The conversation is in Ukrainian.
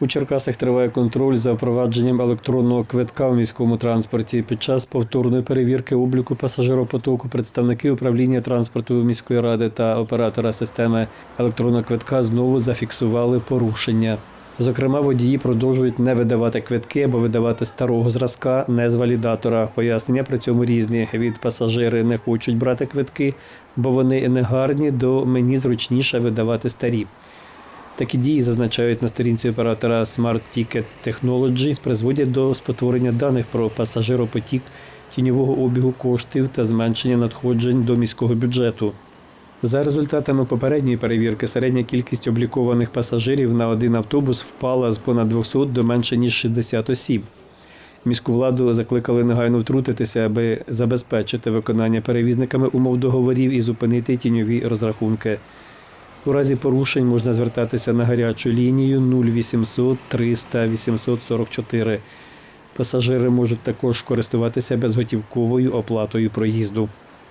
У Черкасах триває контроль за впровадженням електронного квитка в міському транспорті. Під час повторної перевірки обліку пасажиропотоку представники управління транспорту міської ради та оператора системи електронного квитка знову зафіксували порушення. Зокрема, водії продовжують не видавати квитки або видавати старого зразка не з валідатора. Пояснення при цьому різні. Від пасажири не хочуть брати квитки, бо вони не гарні, до мені зручніше видавати старі. Такі дії зазначають на сторінці оператора Smart Ticket Technology, призводять до спотворення даних про пасажиропотік, тіньового обігу коштів та зменшення надходжень до міського бюджету. За результатами попередньої перевірки, середня кількість облікованих пасажирів на один автобус впала з понад 200 до менше ніж 60 осіб. Міську владу закликали негайно втрутитися, аби забезпечити виконання перевізниками умов договорів і зупинити тіньові розрахунки. У разі порушень можна звертатися на гарячу лінію 0800 300 844. Пасажири можуть також користуватися безготівковою оплатою проїзду.